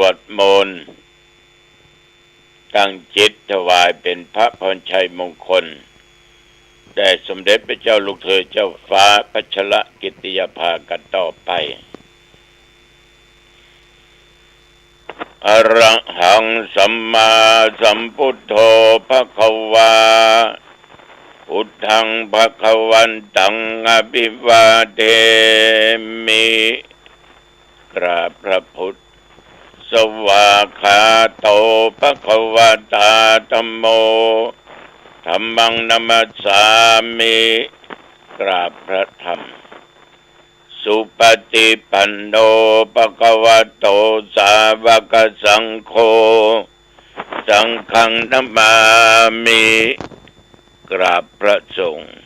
วดมนต์ตั้งจิตถวายเป็นพระพรชัยมงคลแด่สมเด็จพระเจ้าลูกเธอเจ้าฟ้าพัชรกิติยาภากันต่อไป อรหังสัมมาสัมพุทโธภะคะวาพุทธังภะคะวันตังอภิวาเทมิกราพระพุทธ สวาคาโตภะคะวะตาธัมโมธรรมังนัมัสสามิกราบพระธรรม สุปฏิปันโนปะกวะโตสาวกสังโฆสังฆังนัมมามิกราบพระสงฆ์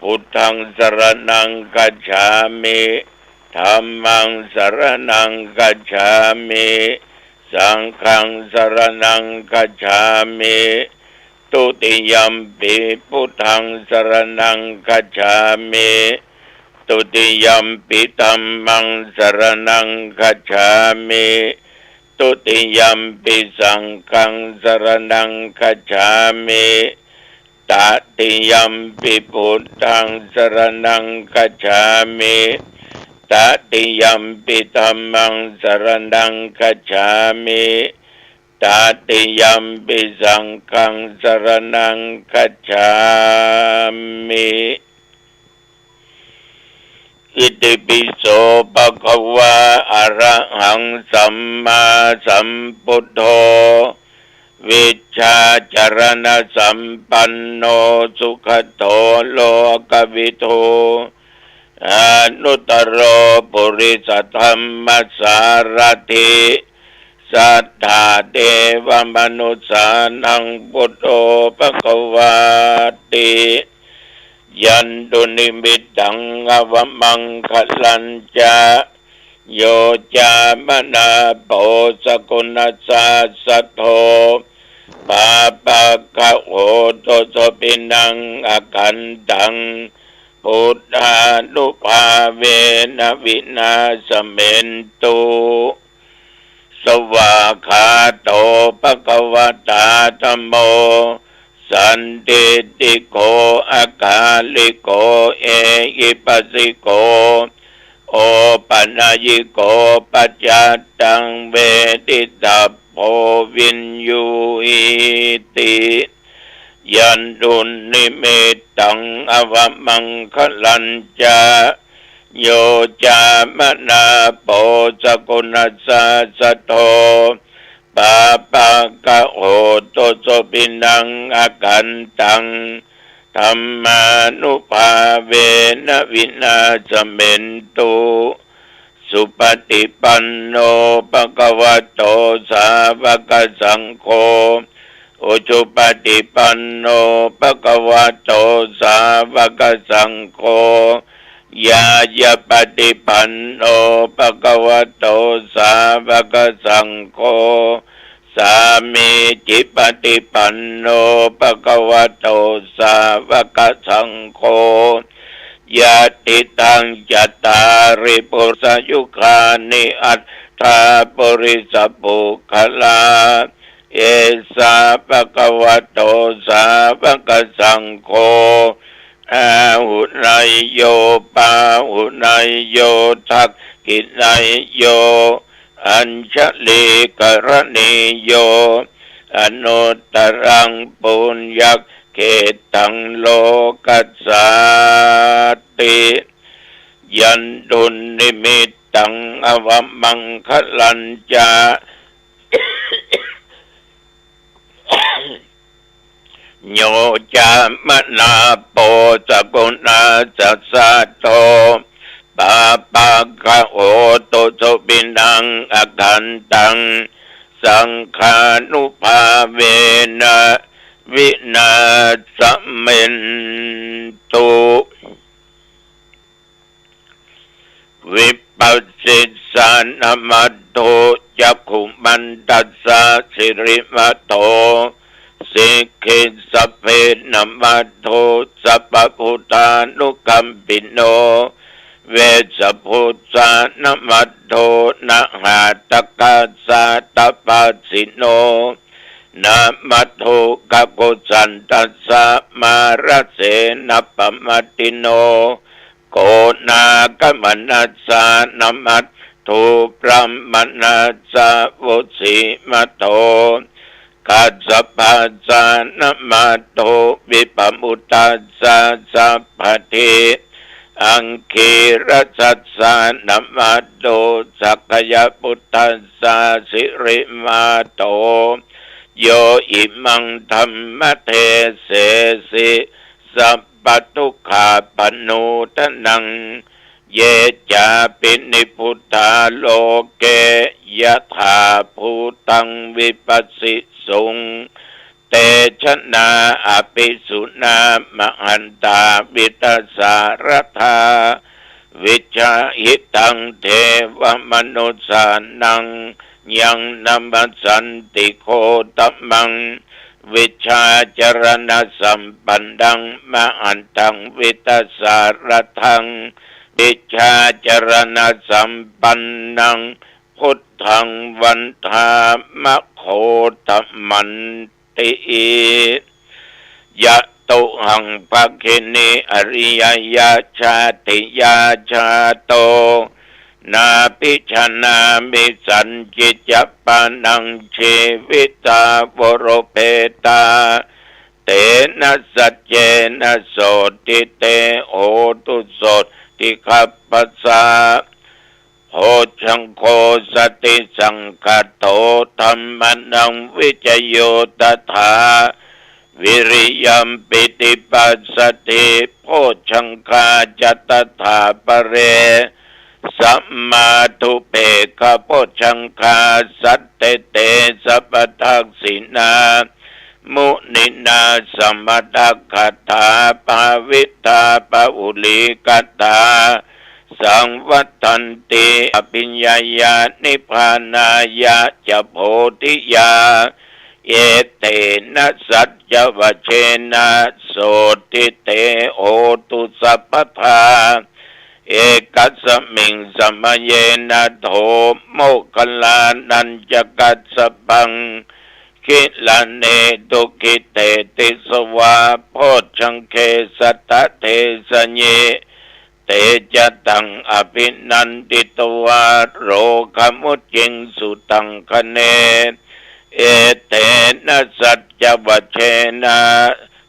พุทธังสรณังกัจฉามิธัมมังสรณังกัจฉามิสังฆังสรณังกัจฉามิตุติยัมปิพุทธังสรณังกัจฉามิตุติยัมปิธัมมังสรณังกัจฉามิตุติยัมปิสังฆังสรณังกัจฉามิ ตติยัมปิพุทธังสรณังกัจฉามิตติยัมปิธัมมังสรณังกัจฉามิตติยัมปิสังฆังสรณังกัจฉามิอิติปิโสปะคะวะอะระหังสัมมาสัมพุทโธ วิชาจารณสัมปันโนสุขโตโลกวิโทอนุตรโรปุริสธรรมสารถิสัทธาเทวมนุษานังพุทโธภควาติยันตุนิมิตตังอวมังคลันจา โยจามนาโปสกุณสาสัทโธปาปะกะโหโตสปินังอากันตังพุทธานุภาเวนะวินาสเมนตุสวาคาโตปะกวตาธมโม สันติติโกอากาลิโก เอหิปัสสิโก โอปัญญิโกปัจจตังเวทิตาโพวินยูอิติยันดุนนิเมตตังอวมังคลันจาโยจามนาโปสกุณสาสโทปาปากะโหโตโสปินังอากันตัง ธรรมานุภาเวนะวินาสเมนตุสุปฏิปันโนปะกวะโตสาวกสังโฆอุจุปฏิปันโนปะกวะโตสาวกสังโฆยายาปฏิปันโนปะกวะโตสาวกสังโฆามีจิปฏิปันโนปะกวะโตสาวกสังโฆยาติตังจัตตาริปุสยุคานิอัตถาปุริสปุคลา เอสาปะกวะโตสาวกสังโฆอาหุนายโยปาหุนายโยทักกินายโย อัญชลีกรณีโย อนุตรังปุญญเขตังโลกัสสติ ยันดุนิมิตตังอวมังคลันจาโยจามนาโปสกุณาจัสสะโต ปปาปะกะโอตโสปินังอากันตัง สังขานุภาเวนะวินาสเมนตุวิปัสสิสานมัตโตจักขุมันตัสสะสิริมัตโตสิกิสเพนมัตโตสัพพุทานุกัมปิโน เวสพุทธานัมัตโตนะหาตกัสสะตปัสสิโนนะมัตโตกะกุสันตัสสะมาระเสนปมัติโน โกนากมนัสสานามัตถุพระมนัสสะวุสิมัตโตกัสสะปัสสะนามัตโตวิปมุตตัสสะสัพพะเท อังคีรสัสสะนามัตโตสักยปุตตัสสะสิริมาโต โยอิมังธรรมเทเสสิสัพปทุขาปนูตนัง เยจาปินิพุทธาโลเกยถาภูตังวิปัสสิสุง เตชะนาอภิสุนามหันตาวิตาสารธาวิชาหิตังเทวมนุสานัง ยังนัมสันติโคตมัง วิชาจรณสัมปันดังมหันตังวิตาสารทัง วิชาจรณสัมปันนัง พุทธังวันธามะโคตมัน ติยะตุหังภะคินิอริยยาชาติยาชาโตนาปิชนามิสันจิจปานังเชวิตาวโรเพตา เตนะสัจเจนะโสติเตโอตุโสติขัปปะสา โหชังโคสติสังคโตธรรมนังวิจโยตถาวิริยมปิติปัสสติโพชังคาจตถาปเร สัมมาทุเปกโพชังคาสัตเตเตสัพทักษินามุนินาสัมมตักขตาปาวิตาปะอุลิกตา สังวัตันติอภิญญายานิพานายะจะโพธิยาเอเตนะสัจจวเชนะโสติเตโอตุสัพพทาเอกัสมิงสมเยนะโทโมคคลานันจกัสปังคิลาเนตุกิเตติสวาโพชังเคสัตเทสเย เตจะตังอภินันติตวาโรคมุจิงสุตังคเน เอเตนะสัจจวัชเชนะ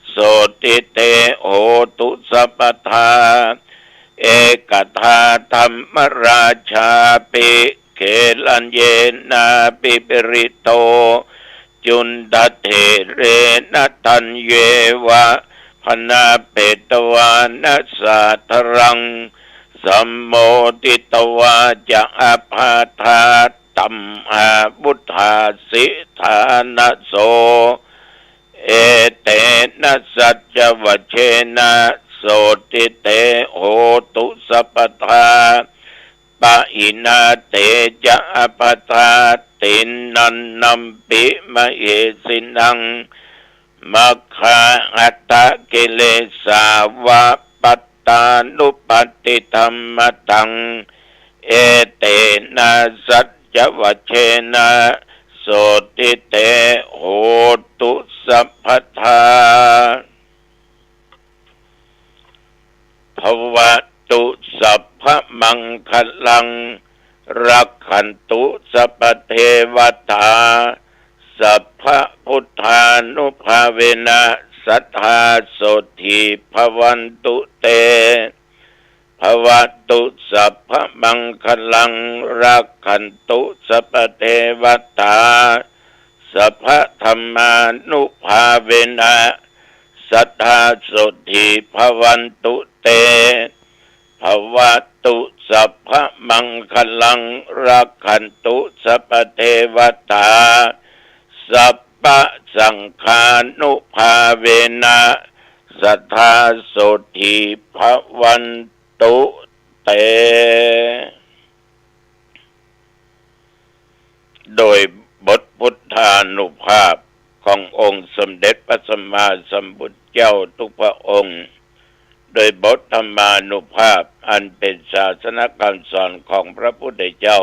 โสติเตโอตุสัพทา เอกทาธรรมราชาปิเขลันเยนาปิปริโต จุนดเทเรนตันเยวะ พนาเปตวานัสสาทรังสัมโมติตวาจะอาภาธาตัมอาบุธาสิธานโส เอเตนะสัจวเชนะโสติเตโหตุสัพพทาปะอินาเตจะอปทาตินนันนัมปิมะเอสินัง มัคคาอัตตะกิเลสาวะปัตตานุปติธรรมตัง เอเตนะสัจจวเชนะโสติเตโหตุสัพพทาภวตุสัพพมังคลัง รักขันตุสัพเทวตา สัพพพุทธานุภาเวนะสัทธาโสธีภวันตุเตภวตุสัพพมังคลังรักขันตุสัพเทวตาสัพพธรรมานุภาเวนะสัทธาโสธีภวันตุเตภวตุสัพพะมังคลังรักขันตุสัพพเทวตา สัพพะสังฆานุภาเวนะสัทธาโสธีภวันตุเต โดยบทพุทธานุภาพขององค์สมเด็จพระสัมมาสัมพุทธเจ้าทุกพระองค์ โดยบทธรรมานุภาพอันเป็นศาสนคำสอนของพระพุทธเจ้า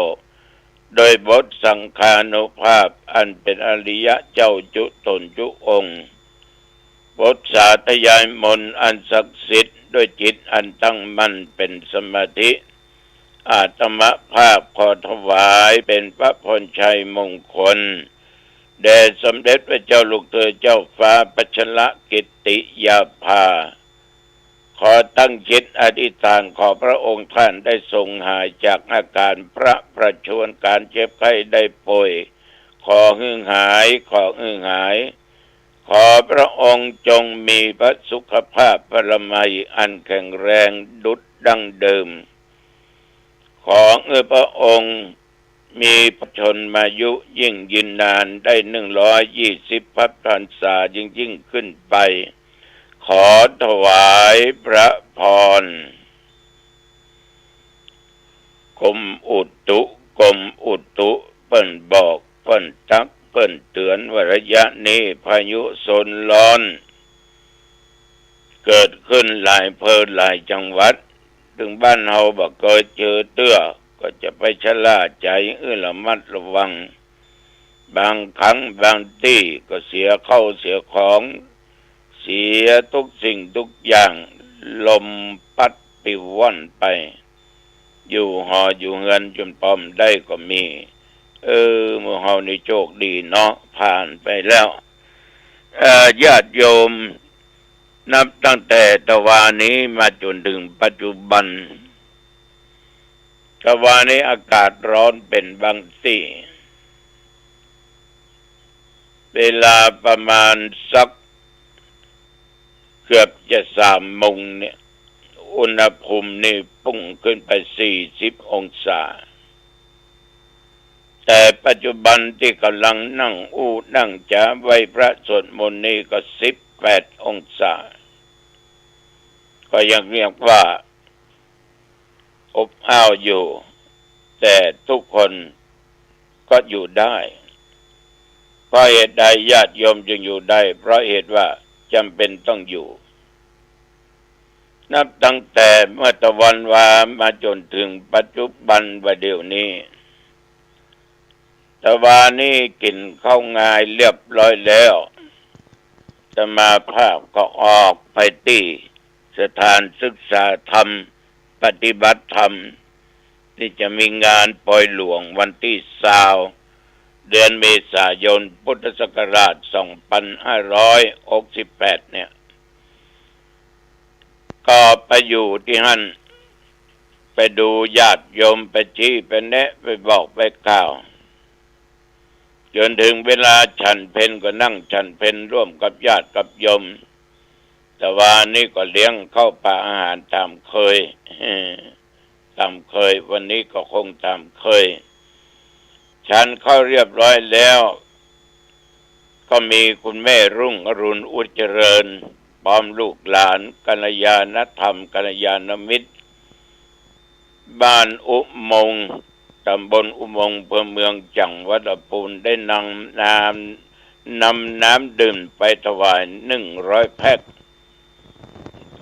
โดยบทสังฆานุภาพอันเป็นอริยะเจ้าจุตนจุองค์ บทสาธยายมน์อันศักดิ์สิทธิ์ด้วยจิตอันตั้งมั่นเป็นสมาธิ อาตมภาพขอถวายเป็นพระพรชัยมงคลแด่สมเด็จพระเจ้าลูกเธอเจ้าฟ้าปัชละกิติยาภา ขอตั้งจิตอธิษฐานขอพระองค์ท่านได้ทรงหายจากอาการพระประชวนการเจ็บไข้ได้ป่วย ขอหึ่งหายขอหึ่งหาย ขอพระองค์จงมีพระสุขภาพพระมัยอันแข็งแรงดุดดังเดิม ขอเออพระองค์มีพระชนมายุยิ่งยินนานได้หนึ่งร้อยยี่สิบพันพรรษายิ่งยิ่งขึ้นไป ขอถวายพระพรกรมอุตุกรมอุตุเปิ้นบอกเปิ้นทักเปิ้นเตือนว่าระยะนี้พายุโซนร้อน เกิดขึ้นหลายเพอหลายจังหวัด ถึงบ้านเฮาบอกเคยเจอเตื้อก็จะไปชะล่าใจเอื้อละมัดระวัง บางครั้งบางที่ก็เสียเข้าเสียของ เสียทุกสิ่งทุกอย่าง ลมพัดปิวว่อนไป อยู่หออยู่เงินจนปอมได้ก็มี เออมือเฮาในโชคดีเนาะผ่านไปแล้วญาติโยมนับตั้งแต่ตะวานี้มาจนถึงปัจจุบันกวานี้อากาศร้อนเป็นบางที่ เวลาประมาณสัก เกือบจะสามมงเนี่ย อุณหภูมินี่พุ่งขึ้นไปสี่สิบองศา แต่ปัจจุบันที่กำลังนั่งอู้นั่งจะไว้พระสวดมนต์นี่ก็สิบแปดองศา ก็ยังเรียกว่า อบอ้าวอยู่ แต่ทุกคนก็อยู่ได้เพราะเหตุใดญาติโยมจึงอยู่ได้ เพราะเหตุว่า จำเป็นต้องอยู่ นับตั้งแต่เมื่อตะวันวามาจนถึงปัจจุบันวันเดี๋ยวนี้ตะวานี้กินเข้างายเรียบร้อยแล้วจะมาภาพก็ออกไปตีสถานศึกษาธรรม ปฏิบัติธรรม ที่จะมีงานปล่อยหลวงวันที่สาว เดือนเมษายนพุทธศักราช 2568 เนี่ย ก็ไปอยู่ที่หันไปดูญาติโยมไปชี้ไปแนะ ไปบอกไปกล่าว จนถึงเวลาฉันเพนก็นั่งฉันเพนร่วมกับญาติกับโยม แต่ว่านี่ก็เลี้ยงเข้าป่าอาหารตามเคยตามเคย วันนี้ก็คงตามเคย ฉันเข้าเรียบร้อยแล้ว ก็มีคุณแม่รุ่งอรุณอุจเจริญพร้อมลูกหลานกัลยาณธรรมกัลยาณมิตร บ้านอุโมงตำบลอุโมงเพื่อเมืองจังหวัดปูนได้นำน้ำนำน้ำดื่มไปถวายหนึ่งร้อยแพ็ค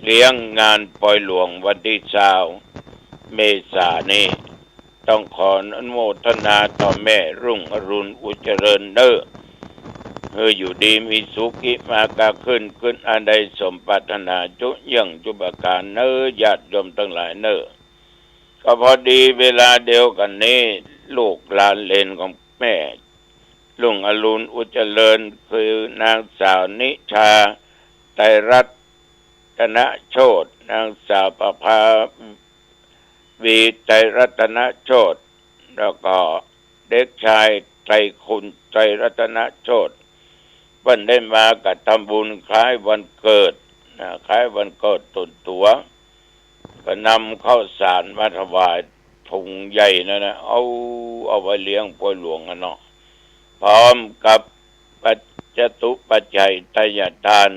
เลี้ยงงานปล่อยหลวงวันที่เช้าเมษานี้ ต้องขออนุโมทนาต่อแม่รุ่งอรุณอุจเริญเนอเธออยู่ดีมีสุขิมากาขึ้นขึ้นอันใดสมปัฒนาจุยังจุบการเนอญาติโยมทั้งหลายเนอก็พอดีเวลาเดียวกันนี้ ลูกหลานเลนของแม่ลุงอรุณอุจเจริญคือนางสาวนิชาไตรัตนโชตนางสาวประภา วีใจรัตนโชตแล้วก็เด็กชายใจคุณใจรัตนโชตเพิ่นได้มากับทำบุญคล้ายวันเกิดนะคล้ายวันเกิดตุนตัว ก็นำข้าวสารมาถวายถุงใหญ่นั่นะเอาเอาไว้เลี้ยงป่วยหลวงกันเนาะพร้อมกับปัจจตุปัจจัยตยทาน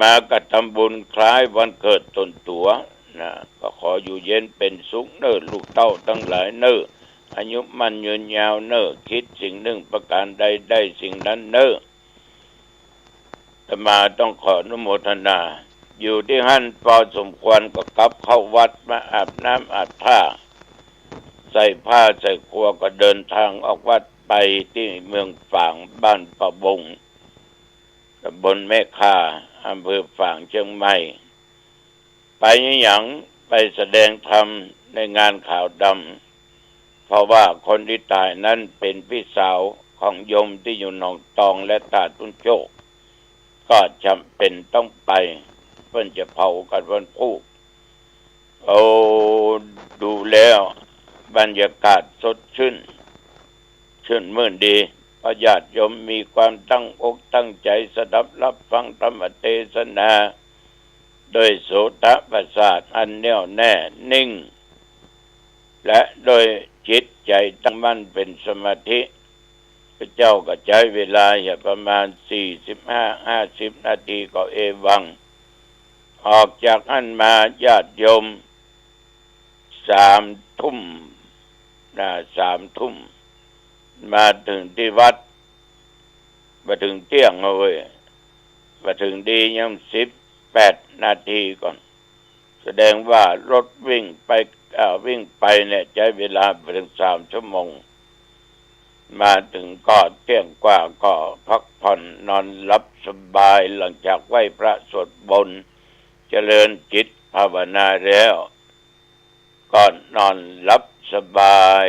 มากระทำบุญคล้ายวันเกิดตนตัว นะก็ขออยู่เย็นเป็นสุขเน้อลูกเต้าทั้งหลายเน้ออายุมันยืนยาวเน้อคิดสิ่งหนึ่งประการใดได้สิ่งนั้นเน้อธรรมาต้องขออนุโมทนา อยู่ที่หั่นพอสมควรก็กลับเข้าวัดมาอาบน้ำอาบผ้าใส่ผ้าใส่ครัวก็เดินทางออกวัดไปที่เมืองฝางบ้านประบงตำบลแม่ค่าอำเภอฝางเชียงใหม่ ไปอย่างไปแสดงธรรมในงานข่าวดำเพราะว่าคนที่ตายนั้นเป็นพี่สาวของยมที่อยู่หนองตองและตาตุนโจก ก็จำเป็นต้องไป เพื่อจะเผากันวันพูกโอ้ดูแล้วบรรยากาศสดชื่น ชื่นมื่นดีประญาติโยมมีความตั้งอกตั้งใจสดับรับฟังธรรมเทศนา โดยโสตประสาทอันแน่วแน่นิ่ง และโดยจิตใจตั้งมั่นเป็นสมาธิพระเจ้าก็ใช้เวลาอย่าประมาณสี่สิบห้าห้าสิบนาทีก็เอวัง ออกจากอันมาญาติโยมสามทุ่มนะสามทุ่ม มาถึงที่วัดมาถึงเที่ยงเอาเว้ยมาถึงดียังสิบ แปดนาทีก่อน แสดงว่ารถวิ่งไปวิ่งไปเนี่ยใช้เวลาไปถึงสามชั่วโมง มาถึงก็เที่ยงกว่าก็พักผ่อนนอนหลับสบายหลังจากไหว้พระสวดบน เจริญจิตภาวนาแล้วก่อนนอนหลับสบาย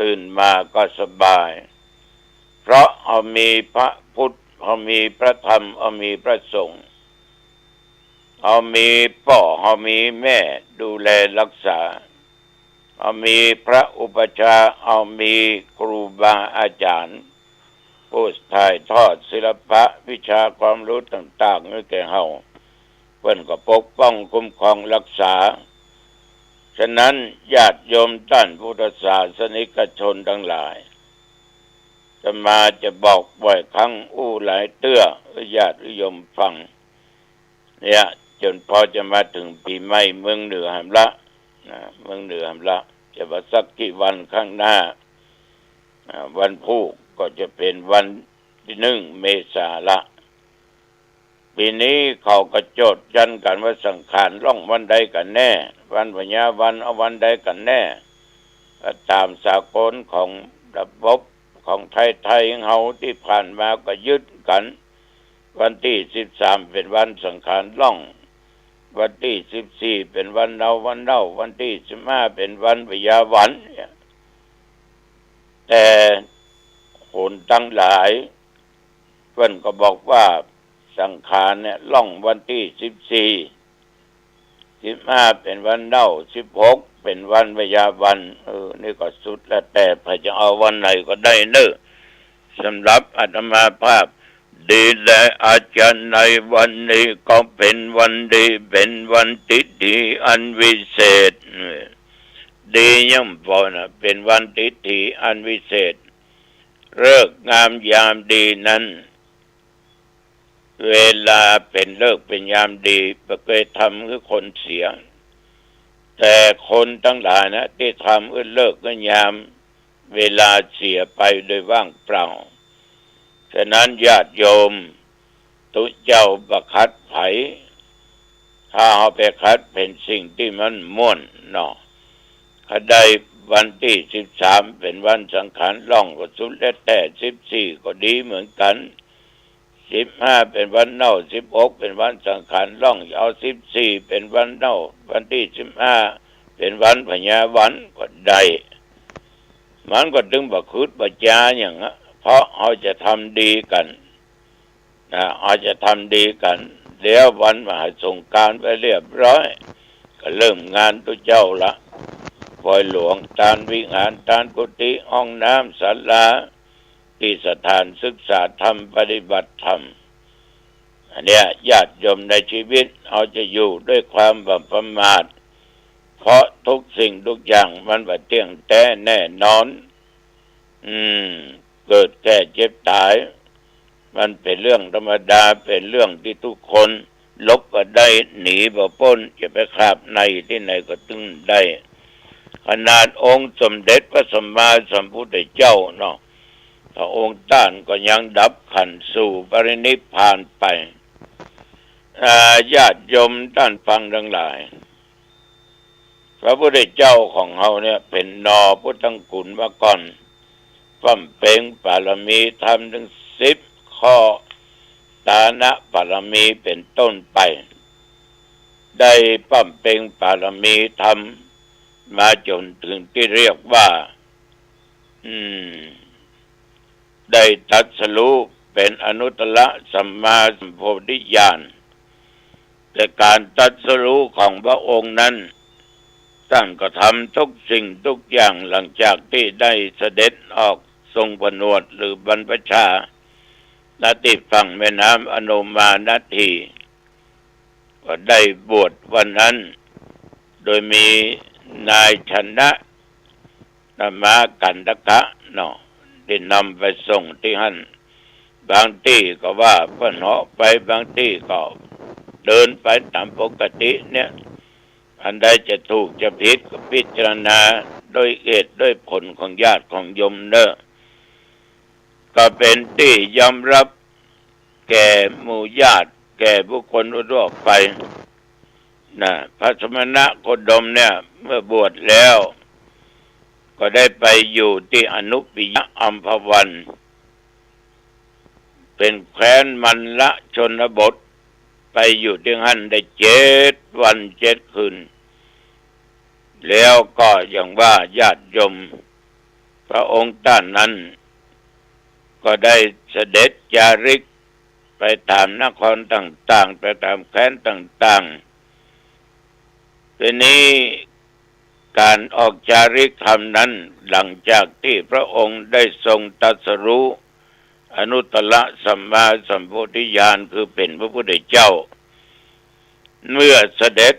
ตื่นมาก็สบาย เพราะเอามีพระพุทธเอามีพระธรรมเอามีพระสงฆ์ เอามีพ่อเอามีแม่ดูแลรักษา เอามีพระอุปชาเอามีครูบาอาจารย์ผู้ถ่ายทอดศิลปะวิชาความรู้ต่างๆให้แก่เฮาเพื่อนก็ปกป้องคุ้มครองรักษา ฉะนั้นญาติโยมท่านพุทธศาสนิกชนทั้งหลาย จะมาจะบอกบ่อยครั้งอู้หลายเตื้อญาติโยมฟังเนี่ย จนพอจะมาถึงปีใหม่เมืองเหนือหามละนะเมืองเหนือหามละจะว่าสักกี่วันข้างหน้า วันพูกก็จะเป็นวันที่หนึ่งเมษาละ ปีนี้เขาก็โจทย์ยันกันว่าสังขารล่องวันใดกันแน่ วันพญาวันเอาวันใดกันแน่ตามสากลของระบบของไทยไทยเฮาที่ผ่านมาก็ยึดกัน วันที่สิบสามเป็นวันสังขารล่อง วันที่สิบสี่เป็นวันเนาวันเนาวันที่สิบห้าเป็นวันพญาวันแต่คนตั้งหลายเพื่อนก็บอกว่าสังขารเนี่ยล่องวันที่สิบสี่สิบห้าเป็นวันเน่าสิบหกเป็นวันพยาวันเออ นี่ก็สุดแล้วแต่พระจะเอาวันไหนก็ได้เนอะสำหรับอาตมาภาพ ดีและอาจารย์ในวันนี้ก็เป็นวันดีเป็นวันติดีอันวิเศษ ดีย่อมพอนะเป็นวันติดีอันวิเศษเลิกงามยามดีนั้น เวลาเป็นเลิกเป็นยามดีประเกยทำคือคนเสีย แต่คนทั้งหลายนะที่ทำเออเลิกก็ยาม เวลาเสียไปโดยว่างเปล่า ฉะนั้นญาติโยม ตุเจ้าประคัดไผถ้าเอาไปคัดเป็นสิ่งที่มันม่วนเนาะคได้วันที่สิบสามเป็นวันสังขารล่องก็สุดและแต่สิบสี่ก็ดีเหมือนกันสิบห้าเป็นวันเน่าสิบหกเป็นวันสังขารล่องเอาสิบสี่เป็นวันเน่า วันที่สิบห้าเป็นวันพญาวันก็ได้มันก็ดึงบักคืดบัจาอย่างนี้ เพราะเขาจะทำดีกันนะเขาจะทำดีกันเดี๋ยววันมหาสงการไปเรียบร้อย ก็เริ่มงานตัวเจ้าละปอยหลวงตานวิหารตานกุฏิห้องน้ำศาลาที่สถานศึกษาธรรมปฏิบัติธรรมอันเนี้ยญาติโยมในชีวิตเอาจะอยู่ด้วยความบัประมาท เพราะทุกสิ่งทุกอย่างมันว่าเที่ยงแท้แน่นอน อืม เกิดแก่เจ็บตาย มันเป็นเรื่องธรรมดาเป็นเรื่องที่ทุกคนลบก็ได้หนีบ่พ้นจะไปคาบในที่ไหนก็ตึงได้ขนาดองค์สมเด็จพระสัมมาสัมพุทธเจ้าเนาะพระองค์ต้านก็ยังดับขันสู่ปรินิพานไปญาติโยมท่านฟังทั้งหลาย พระพุทธเจ้าของเขาเนี่ยเป็นนอพุทธังกุลมาก่อน ฟั่มเปงปารมีทำถึงสิบข้อตานะปารมีเป็นต้นไป ได้ปั้มเปงปารมีทำมาจนถึงที่เรียกว่า อืม ได้ตัดสรู้เป็นอนุตตรสัมมาสัมโพธิญาณแต่การตัดสรู้ของพระองค์นั้นท่านก็ทำทุกสิ่งทุกอย่างหลังจากที่ได้เสด็จออก ทรงผนวดหรือบรรพชาณติฝั่งแม่น้ำอนุมานาทีก็ได้บวชวันนั้น โดยมีนายชนะนมากันตะกะเนาะที่นำไปส่งที่หันบางที่ก็ว่าเพื่อนเหาะไปบางที่ก็เดินไปตามปกติเนี่ย อันใดจะถูกจะผิดก็พิจารณาโดยเหตุด้วยผลของญาติของยมเนอะ ก็เป็นที่ยอมรับแก่หมู่ญาติ แก่บุคคลทั่วไปนะพระสมณะโคดมเนี่ย เมื่อบวชแล้ว ก็ได้ไปอยู่ที่อนุปิยะอัมพวัน เป็นแคว้นมันละชนบท ไปอยู่ที่หันได้เจ็ดวันเจ็ดคืนแล้วก็อย่างว่าญาติยม พระองค์ท่านนั้น ก็ได้เสด็จจาริกไปตามนครต่างๆ ไปตามแคว้นต่างๆทีนี้การออกจาริกธรรมนั้นหลังจากที่พระองค์ได้ทรงตัสรู้อนุตตรสัมมาสัมโพธิญาณคือเป็นพระพุทธเจ้า เมื่อเสด็จ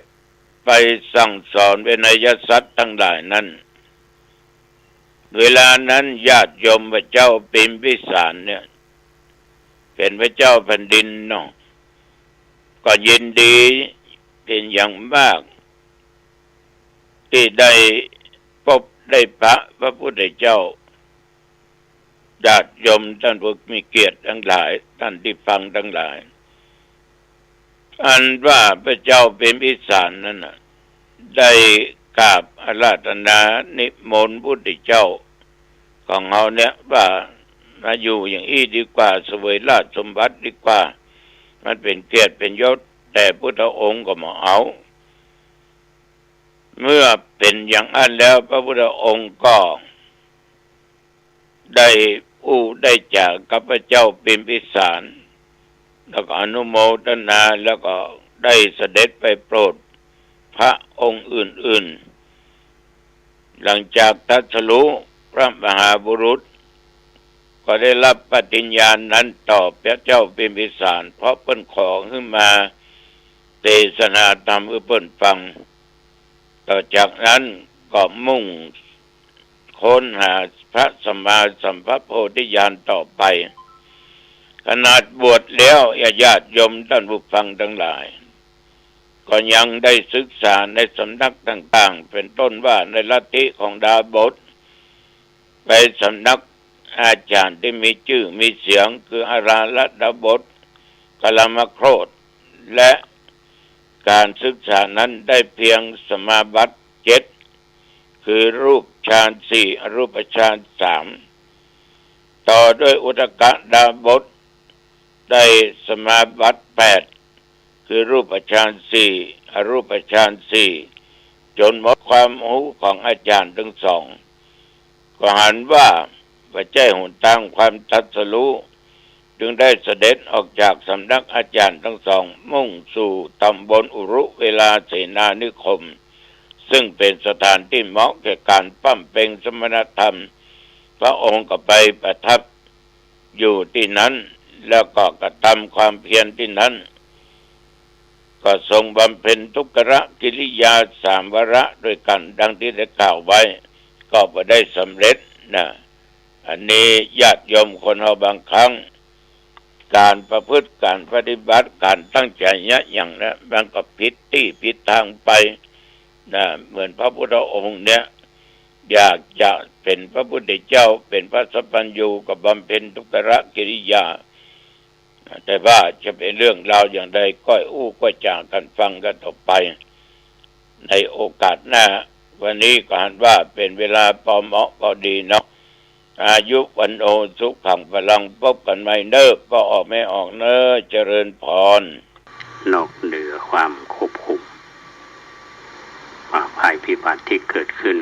ไปสั่งสอนเวนยสัตว์ทั้งหลายนั้น เวลานั้นญาติโยมพระเจ้าปิมพิสารเนี่ย เป็นพระเจ้าแผ่นดินเนาะก็ยินดีเป็นอย่างมาก ที่ได้พบได้พระพระพุทธเจ้าญาติโยมท่านผู้มีเกียรติทั้งหลาย ท่านที่ฟังทั้งหลาย อันว่าพระเจ้าเป็นพิสารนั่นนะได้ กราบอาราธนานิมนต์พุทธเจ้า ของเราเนี่ยว่ามาอยู่อย่างอี้ดีกว่าสวยราชสมบัติดีกว่า มันเป็นเกียรติเป็นยศแต่พุทธองค์ก็มาเอา เมื่อเป็นอย่างอันแล้วพระพุทธองค์ก็ ได้อู้ได้จากกับพระเจ้าปิมพิสาร แล้วก็อนุโมทนาแล้วก็ได้เสด็จไปโปรด พระองค์อื่น ๆ หลังจากทัศลุพระมหาบุรุษ ก็ได้รับปฏิญญาณนั้นต่อพระเจ้าปิมพิสารเพราะเปิ้นของขึ้นมาเทศนาธรรมเพื่อเปิ้นฟัง ต่อจากนั้นก็มุ่งค้นหาพระสมมาสัมภโพธิญาณต่อไป ขนาดบวชแล้วญาติโยมท่านผู้ฟังทั้งหลาย ก็ยังได้ศึกษาในสำนักต่าง ๆ เป็นต้นว่าในลัทธิของดาบทไปสำนักอาจารย์ที่มีชื่อมีเสียงคืออาราลดาบทกลามโครดและการศึกษานั้นได้เพียงสมาบัติเจ็ดคือรูปฌานสี่รูปฌานสามต่อด้วยอุตกะดาบทได้สมาบัติแปด คือรูปฌานสี่อรูปฌานสี่จนหมดความหูของอาจารย์ทั้งสอง ก็หันว่าพระเจ้าหุ่นตั้งความตัดสรู้จึงได้เสด็จออกจากสำนักอาจารย์ทั้งสอง มุ่งสู่ตำบลอุรุเวลาเสนานิคม ซึ่งเป็นสถานที่เหมาะแก่การปั้มเป็นสมณธรรม พระองค์ก็ไปประทับอยู่ที่นั้น แล้วก็กระทำความเพียรที่นั้น ก็ทรงบำเพ็ญทุกขะกิริยาสามวระด้วยกันดังที่ได้กล่าวไว้ ก็บ่ได้สำเร็จนะอันนี้ญาติโยมคนเราบางครั้ง การประพฤติการปฏิบัติการตั้งใจเนี้ยอย่างนะมันก็ผิดที่ผิดทางไปนะเหมือนพระพุทธองค์เนี่ยอยากจะเป็นพระพุทธเจ้าเป็นพระสัพพัญญูกับบำเพ็ญทุกขะกิริยา แต่ว่าจะเป็นเรื่องราวอย่างใดก็อู้ก็จางกันฟังกันต่อไป ในโอกาสหน้า วันนี้ก็หันว่าเป็นเวลาพอเหมาะพอดีเนาะอายุวันโอสุขังพลังพบกันใหม่เนิบก็ออกไม่ออกเนอเจริญพร นอกเหนือความควบคุมอ่าภัยพิบัติที่เกิดขึ้น